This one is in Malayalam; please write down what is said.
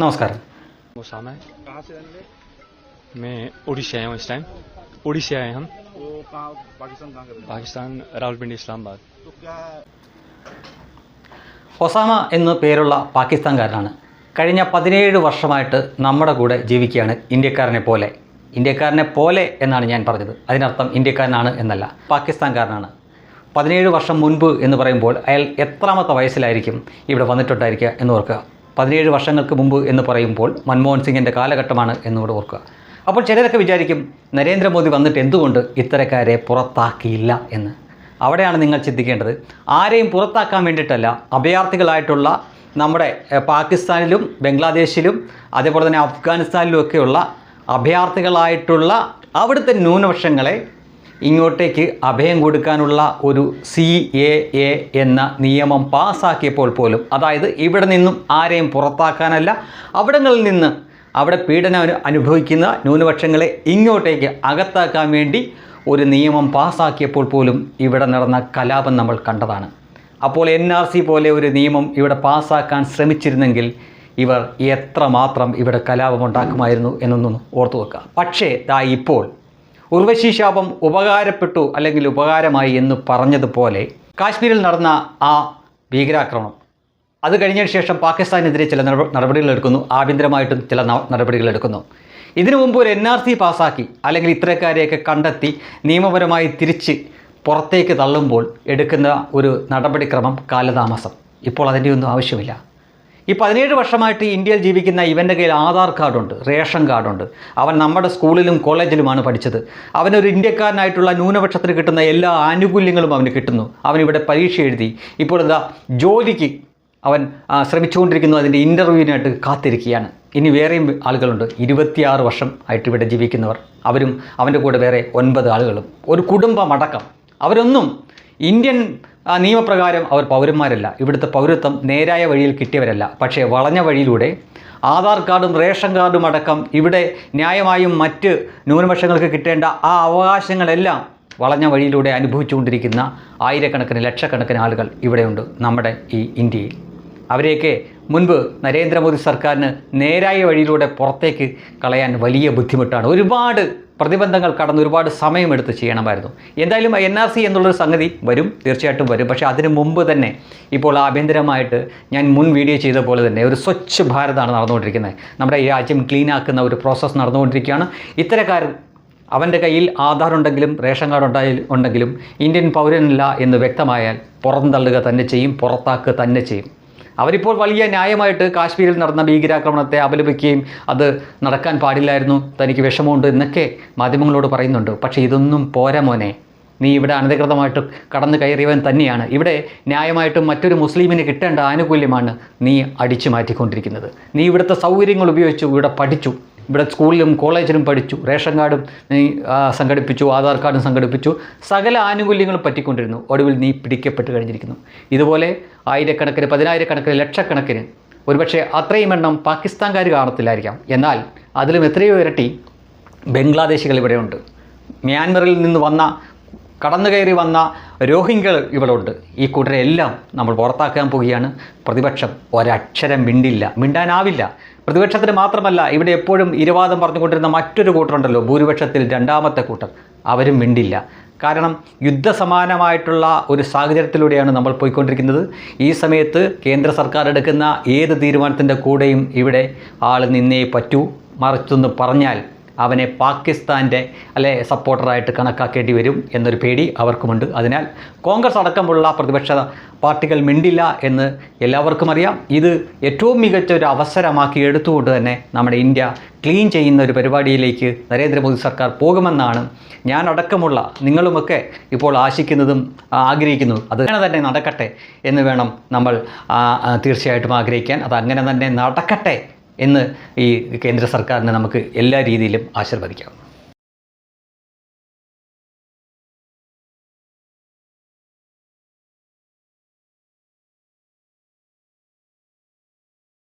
നമസ്കാരം मुसामा है कहाँ से रहने मैं उड़ीसा आया हूँ इस टाइम उड़ीसा आए हम वो कहाँ पाकिस्तान कहाँ कर रहे पाकिस्तान रावलपिंडी इस्लामाबाद तो क्या ഒസാമ എന്ന് പേരുള്ള പാകിസ്ഥാൻകാരനാണ് കഴിഞ്ഞ പതിനേഴ് വർഷമായിട്ട് നമ്മുടെ കൂടെ ജീവിക്കുകയാണ് ഇന്ത്യക്കാരനെ പോലെ ഇന്ത്യക്കാരനെ പോലെ എന്നാണ് ഞാൻ പറഞ്ഞത് അതിനർത്ഥം ഇന്ത്യക്കാരനാണ് എന്നല്ല പാകിസ്ഥാൻകാരനാണ് പതിനേഴ് വർഷം മുൻപ് എന്ന് പറയുമ്പോൾ അയാൾ എത്രാമത്തെ വയസ്സിലായിരിക്കും ഇവിടെ വന്നിട്ടുണ്ടായിരിക്കുക എന്ന് ഓർക്കുക പതിനേഴ് വർഷങ്ങൾക്ക് മുമ്പ് എന്ന് പറയുമ്പോൾ മൻമോഹൻ സിംഗിന്റെ കാലഘട്ടമാണ് എന്നുകൂടെ ഓർക്കുക. അപ്പോൾ ചിലരൊക്കെ വിചാരിക്കും നരേന്ദ്രമോദി വന്നിട്ട് എന്തുകൊണ്ട് ഇത്തരക്കാരെ പുറത്താക്കിയില്ല എന്ന്? അവിടെയാണ് നിങ്ങൾ ചിന്തിക്കേണ്ടത്. ആരെയും പുറത്താക്കാൻ വേണ്ടിയിട്ടല്ല അഭയാർത്ഥികളായിട്ടുള്ള നമ്മുടെ പാകിസ്ഥാനിലും ബംഗ്ലാദേശിലും അതേപോലെ തന്നെ അഫ്ഗാനിസ്ഥാനിലും ഒക്കെയുള്ള അഭയാർത്ഥികളായിട്ടുള്ള അവിടുത്തെ ന്യൂനപക്ഷങ്ങളെ ഇങ്ങോട്ടേക്ക് അഭയം കൊടുക്കാനുള്ള ഒരു സി എ എ എന്ന നിയമം പാസ്സാക്കിയപ്പോൾ പോലും അതായത് ഇവിടെ നിന്നും ആരെയും പുറത്താക്കാനല്ല അവിടങ്ങളിൽ നിന്ന് അവിടെ പീഡനം അനുഭവിക്കുന്ന ന്യൂനപക്ഷങ്ങളെ ഇങ്ങോട്ടേക്ക് അകത്താക്കാൻ വേണ്ടി ഒരു നിയമം പാസ്സാക്കിയപ്പോൾ പോലും ഇവിടെ നടന്ന കലാപം നമ്മൾ കണ്ടതാണ്. അപ്പോൾ എൻ ആർ സി പോലെ ഒരു നിയമം ഇവിടെ പാസ്സാക്കാൻ ശ്രമിച്ചിരുന്നെങ്കിൽ ഇവർ എത്രമാത്രം ഇവിടെ കലാപമുണ്ടാക്കുമായിരുന്നു എന്നൊന്നും ഓർത്തു വെക്കുക പക്ഷേ ദാ ഇപ്പോൾ ഉർവശി ശാപം ഉപകാരപ്പെട്ടു അല്ലെങ്കിൽ ഉപകാരമായി എന്ന് പറഞ്ഞതുപോലെ കാശ്മീരിൽ നടന്ന ആ ഭീകരാക്രമണം. അത് കഴിഞ്ഞതിന് ശേഷം പാകിസ്ഥാനെതിരെ ചില നടപടികൾ എടുക്കുന്നു ആഭ്യന്തരമായിട്ടും ചില നടപടികൾ എടുക്കുന്നു ഇതിനു മുമ്പ് ഒരു എൻ ആർ സി പാസ്സാക്കി അല്ലെങ്കിൽ ഇത്തരക്കാരെയൊക്കെ കണ്ടെത്തി നിയമപരമായി തിരിച്ച് പുറത്തേക്ക് തള്ളുമ്പോൾ എടുക്കുന്ന ഒരു നടപടിക്രമം കാലതാമസം. ഇപ്പോൾ അതിന്റെ ഒന്നും ആവശ്യമില്ല. ഈ പതിനേഴ് വർഷമായിട്ട് ഇന്ത്യയിൽ ജീവിക്കുന്ന ഇവന്റെ കയ്യിൽ ആധാർ കാർഡുണ്ട് റേഷൻ കാർഡുണ്ട്. അവൻ നമ്മുടെ സ്കൂളിലും കോളേജിലുമാണ് പഠിച്ചത്. അവനൊരു ഇന്ത്യക്കാരനായിട്ടുള്ള ന്യൂനപക്ഷത്തിന് കിട്ടുന്ന എല്ലാ ആനുകൂല്യങ്ങളും അവന് കിട്ടുന്നു. അവൻ ഇവിടെ പരീക്ഷ എഴുതി. ഇപ്പോൾ എന്താ ജോലിക്ക് അവൻ ശ്രമിച്ചുകൊണ്ടിരിക്കുന്നു. അതിന്റെ ഇന്റർവ്യൂവിനായിട്ട് കാത്തിരിക്കുകയാണ്. ഇനി വേറെയും ആളുകളുണ്ട്. ഇരുപത്തിയാറ് വർഷം ആയിട്ട് ഇവിടെ ജീവിക്കുന്നവർ. അവരും അവന്റെ കൂടെ വേറെ ഒൻപത് ആളുകളും. ഒരു കുടുംബമടക്കം. അവരൊന്നും ഇന്ത്യൻ ആ, നിയമപ്രകാരം അവർ പൗരന്മാരല്ല. ഇവിടുത്തെ പൗരത്വം നേരായ വഴിയിൽ കിട്ടിയവരല്ല. പക്ഷേ വളഞ്ഞ വഴിയിലൂടെ ആധാർ കാർഡും റേഷൻ കാർഡും അടക്കം ഇവിടെ ന്യായമായും മറ്റ് ന്യൂനപക്ഷങ്ങൾക്ക് കിട്ടേണ്ട ആ അവകാശങ്ങളെല്ലാം വളഞ്ഞ വഴിയിലൂടെ അനുഭവിച്ചുകൊണ്ടിരിക്കുന്ന ആയിരക്കണക്കിന് ലക്ഷക്കണക്കിന് ആളുകൾ ഇവിടെയുണ്ട് നമ്മുടെ ഈ ഇന്ത്യയിൽ. അവരെയൊക്കെ മുൻപ് നരേന്ദ്രമോദി സർക്കാരിന് നേരായ വഴിയിലൂടെ പുറത്തേക്ക് കളയാൻ വലിയ ബുദ്ധിമുട്ടാണ്. ഒരുപാട് പ്രതിബന്ധങ്ങൾ കടന്ന് ഒരുപാട് സമയമെടുത്ത് ചെയ്യണമായിരുന്നു. എന്തായാലും എൻ ആർ സി എന്നുള്ളൊരു സംഗതി വരും തീർച്ചയായിട്ടും വരും. പക്ഷേ അതിന് മുമ്പ് തന്നെ ഇപ്പോൾ ആഭ്യന്തരമായിട്ട് ഞാൻ മുൻ വീഡിയോ ചെയ്ത പോലെ തന്നെ ഒരു സ്വച്ഛ് ഭാരതാണ് നടന്നുകൊണ്ടിരിക്കുന്നത്. നമ്മുടെ ഈ രാജ്യം ക്ലീൻ ആക്കുന്ന ഒരു പ്രോസസ്സ് നടന്നുകൊണ്ടിരിക്കുകയാണ്. ഇത്തരക്കാർ അവന്റെ കയ്യിൽ ആധാർ ഉണ്ടെങ്കിലും റേഷൻ കാർഡ് ഉണ്ടായി ഉണ്ടെങ്കിലും ഇന്ത്യൻ പൗരനല്ല എന്ന് വ്യക്തമായാൽ പുറന്തള്ളുക തന്നെ ചെയ്യും പുറത്താക്കുക തന്നെ ചെയ്യും. അവരിപ്പോൾ വലിയ ന്യായമായിട്ട് കാശ്മീരിൽ നടന്ന ഭീകരാക്രമണത്തെ അപലപിക്കുകയും അത് നടക്കാൻ പാടില്ലായിരുന്നു. തനിക്ക് വിഷമമുണ്ട് എന്നൊക്കെ മാധ്യമങ്ങളോട് പറയുന്നുണ്ട്. പക്ഷേ ഇതൊന്നും പോരാ മോനെ. നീ ഇവിടെ അനധികൃതമായിട്ട് കടന്നു കയറിയവൻ തന്നെയാണ്. ഇവിടെ ന്യായമായിട്ടും മറ്റൊരു മുസ്ലിമിന് കിട്ടേണ്ട ആനുകൂല്യമാണ് നീ അടിച്ചു മാറ്റിക്കൊണ്ടിരിക്കുന്നത്. നീ ഇവിടുത്തെ സൗകര്യങ്ങൾ ഉപയോഗിച്ചു ഇവിടെ പഠിച്ചു. ഇവിടെ സ്കൂളിലും കോളേജിലും പഠിച്ചു. റേഷൻ കാർഡും നീ സംഘടിപ്പിച്ചു ആധാർ കാർഡും സംഘടിപ്പിച്ചു. സകല ആനുകൂല്യങ്ങളും പറ്റിക്കൊണ്ടിരുന്നു. ഒടുവിൽ നീ പിടിക്കപ്പെട്ട് കഴിഞ്ഞിരിക്കുന്നു. ഇതുപോലെ ആയിരക്കണക്കിന് പതിനായിരക്കണക്കിന് ലക്ഷക്കണക്കിന് ഒരുപക്ഷെ അത്രയും എണ്ണം പാകിസ്ഥാൻകാർ കാണത്തില്ലായിരിക്കാം. എന്നാൽ അതിലും എത്രയോ ഇരട്ടി ബംഗ്ലാദേശികൾ ഇവിടെയുണ്ട്. മ്യാൻമറിൽ നിന്ന് വന്ന കടന്നു കയറി വന്ന രോഹിംഗ്യകൾ ഇവിടുണ്ട്. ഈ കൂട്ടരെ എല്ലാം നമ്മൾ പുറത്താക്കാൻ പോവുകയാണ്. പ്രതിപക്ഷം ഒരക്ഷരം മിണ്ടില്ല. മിണ്ടാനാവില്ല. പ്രതിപക്ഷത്തിന് മാത്രമല്ല ഇവിടെ എപ്പോഴും ഇരുവാദം പറഞ്ഞുകൊണ്ടിരുന്ന മറ്റൊരു കൂട്ടറുണ്ടല്ലോ ഭൂരിപക്ഷത്തിൽ രണ്ടാമത്തെ കൂട്ടർ. അവരും മിണ്ടില്ല. കാരണം യുദ്ധസമാനമായിട്ടുള്ള ഒരു സാഹചര്യത്തിലൂടെയാണ് നമ്മൾ പോയിക്കൊണ്ടിരിക്കുന്നത്. ഈ സമയത്ത് കേന്ദ്ര സർക്കാർ എടുക്കുന്ന ഏത് തീരുമാനത്തിന്റെ കൂടെയും ഇവിടെ ആൾ നിന്നേ പറ്റൂ. മറിച്ചൊന്ന് പറഞ്ഞാൽ അവനെ പാകിസ്ഥാന്റെ അല്ലെ സപ്പോർട്ടറായിട്ട് കണക്കാക്കേണ്ടി വരും എന്നൊരു പേടി അവർക്കുമുണ്ട്. അതിനാൽ കോൺഗ്രസ് അടക്കമുള്ള പ്രതിപക്ഷ പാർട്ടികൾ മിണ്ടില്ല എന്ന് എല്ലാവർക്കും അറിയാം. ഇത് ഏറ്റവും മികച്ച ഒരു അവസരമാക്കി എടുത്തുകൊണ്ട് തന്നെ നമ്മുടെ ഇന്ത്യ ക്ലീൻ ചെയ്യുന്ന ഒരു പരിപാടിയിലേക്ക് നരേന്ദ്രമോദി സർക്കാർ പോകുമെന്നാണ് ഞാൻ അടക്കമുള്ള നിങ്ങളുമൊക്കെ ഇപ്പോൾ ആശിക്കുന്നതും ആഗ്രഹിക്കുന്നു. അത് അങ്ങനെ തന്നെ നടക്കട്ടെ എന്ന് വേണം നമ്മൾ തീർച്ചയായിട്ടും ആഗ്രഹിക്കാൻ. അത് അങ്ങനെ തന്നെ നടക്കട്ടെ എന്ന് ഈ കേന്ദ്ര സർക്കാരിനെ നമുക്ക് എല്ലാ രീതിയിലും ആശീർവദിക്കാം.